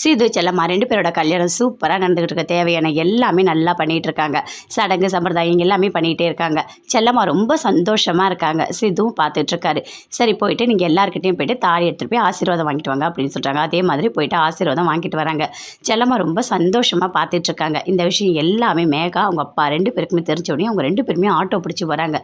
சிது செல்லம்மா ரெண்டு பேரோட கல்யாணம் சூப்பராக நடந்துகிட்டு இருக்க தேவையான எல்லாமே நல்லா பண்ணிகிட்டு இருக்காங்க சடங்கு சம்பிரதாயம் எல்லாமே பண்ணிகிட்டே இருக்காங்க. செல்லம்மா ரொம்ப சந்தோஷமாக இருக்காங்க. சிதுவும் பார்த்துட்ருக்காரு சரி போயிட்டு நீங்கள் எல்லாருக்கிட்டையும் போயிட்டு தாலி எடுத்துகிட்டு போய் ஆசீர்வாதம் வாங்கிட்டு வாங்க அப்படின்னு சொல்கிறாங்க அதே மாதிரி போயிட்டு ஆசீர்வாதம் வாங்கிட்டு வராங்க. செல்லம்மா ரொம்ப சந்தோஷமாக பார்த்துட்ருக்காங்க இந்த விஷயம் எல்லாமே மேகா அவங்க அப்பா ரெண்டு பேருக்குமே தெரிஞ்ச உடனே அவங்க ரெண்டு பேருமே ஆட்டோ பிடிச்சி வராங்க.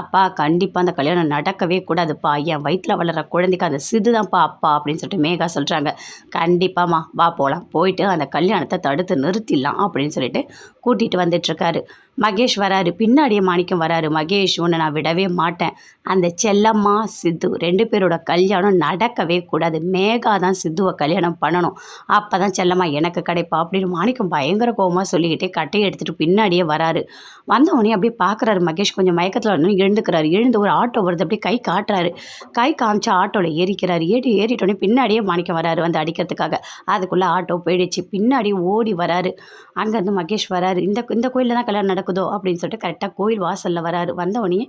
அப்பா கண்டிப்பாக அந்த கல்யாணம் நடக்கவே கூடாதுப்பா. என் வயிற்றில் வளர்கிற குழந்தைக்கு அந்த சிது தான்ப்பா அப்பா அப்படின்னு சொல்லிட்டு மேகா சொல்கிறாங்க கண்டிப்பாம்மா வா போகலாம் போயிட்டு அந்த கல்யாணத்தை தடுத்து நிறுத்திடலாம் அப்படின்னு சொல்லிட்டு கூட்டிகிட்டு வந்துட்டுருக்காரு. மகேஷ் வராரு. பின்னாடியே மாணிக்கம் வராரு. மகேஷ் உன்னை நான் விடவே மாட்டேன். அந்த செல்லம்மா சித்து ரெண்டு பேரோட கல்யாணம் நடக்கவே கூடாது. மேகா தான் சித்துவை கல்யாணம் பண்ணணும். அப்போ தான் செல்லம்மா எனக்கு கிடைப்பா? அப்படின்னு மாணிக்கம் பயங்கர கோவமாக சொல்லிக்கிட்டே கட்டையை எடுத்துகிட்டு பின்னாடியே வராரு. வந்தவொடனே அப்படியே பார்க்குறாரு மகேஷ். கொஞ்சம் மயக்கத்தில் வந்து எழுந்துக்கிறாரு. எழுந்து ஒரு ஆட்டோ வருது. அப்படியே கை காட்டுறாரு. கை காமிச்சு ஆட்டோவில் ஏறிக்கிறாரு. ஏறி ஏறிட்டோடனே பின்னாடியே மாணிக்கம் வராரு வந்து அடிக்கிறதுக்காக. அதுக்குள்ளே ஆட்டோ போயிடுச்சு. பின்னாடி ஓடி வராரு. அங்கேருந்து மகேஷ் வராரு. இந்த இந்த கோயிலில் தான் கல்யாணம் நடக்குதோ அப்படின்னு சொல்லிட்டு கரெக்டாக கோயில் வாசலில் வராரு. வந்தவொடனே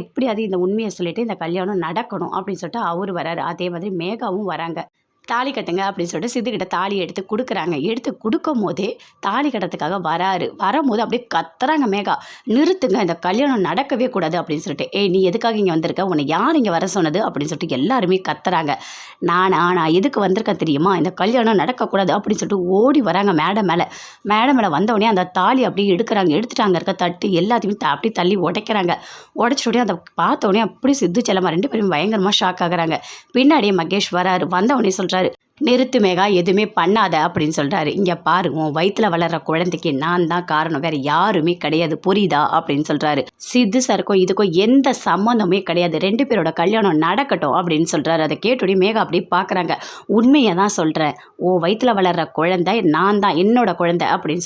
எப்படியாவது இந்த உண்மையை சொல்லிட்டு இந்த கல்யாணம் நடக்கணும் அப்படின்னு சொல்லிட்டு அவர் வராரு. அதே மாதிரி மேகாவும் வராங்க. தாலி கட்டுங்க அப்படின்னு சொல்லிட்டு சித்துக்கிட்ட தாலி எடுத்து கொடுக்குறாங்க. எடுத்து கொடுக்கும் போதே தாலி கட்டுறதுக்காக வராரு. வரும்போது அப்படியே கத்துறாங்க மேகா. நிறுத்துங்க இந்த கல்யாணம் நடக்கவே கூடாது அப்படின்னு சொல்லிட்டு ஏய் நீ எதுக்காக இங்கே வந்திருக்க? உன்னை யார் இங்கே வர சொன்னது? அப்படின்னு சொல்லிட்டு எல்லாருமே கத்துறாங்க. நானா நான் எதுக்கு வந்திருக்கேன் தெரியுமா? இந்த கல்யாணம் நடக்கக்கூடாது அப்படின்னு சொல்லிட்டு ஓடி வராங்க மேடம் மேலே. மேடம் மேலே வந்தவொடனே அந்த தாலி அப்படியே எடுக்கிறாங்க. எடுத்துட்டாங்க இருக்க தட்டு எல்லாத்தையுமே அப்படியே தள்ளி உடைக்கிறாங்க. உடச்சிட்டு உடனே அதை பார்த்தோடனே அப்படியே சித்து செல்லமா ரெண்டு பேரும் பயங்கரமாக ஷாக் ஆகுறாங்க. பின்னாடியே மகேஷ் வராரு. வந்தவுடனே உடனே சொல்கிறாரு நிறுத்து மேகா எதுவுமே பண்ணாத அப்படின்னு சொல்கிறாரு இங்கே பாரு உன் வயிற்றில் வளர்கிற குழந்தைக்கு நான் தான் காரணம். வேறு யாருமே கிடையாது. புரியுதா? அப்படின்னு சொல்கிறாரு சித்து சருக்கும் இதுக்கும் எந்த சம்மந்தமே கிடையாது. ரெண்டு பேரோட கல்யாணம் நடக்கட்டும் அப்படின்னு சொல்கிறாரு அதை கேட்டோடனே மேகா அப்படி பார்க்குறாங்க உண்மையை தான் சொல்கிறேன் உன் வயிற்றில் வளர்கிற குழந்தை நான் தான் என்னோட குழந்தை அப்படின்னு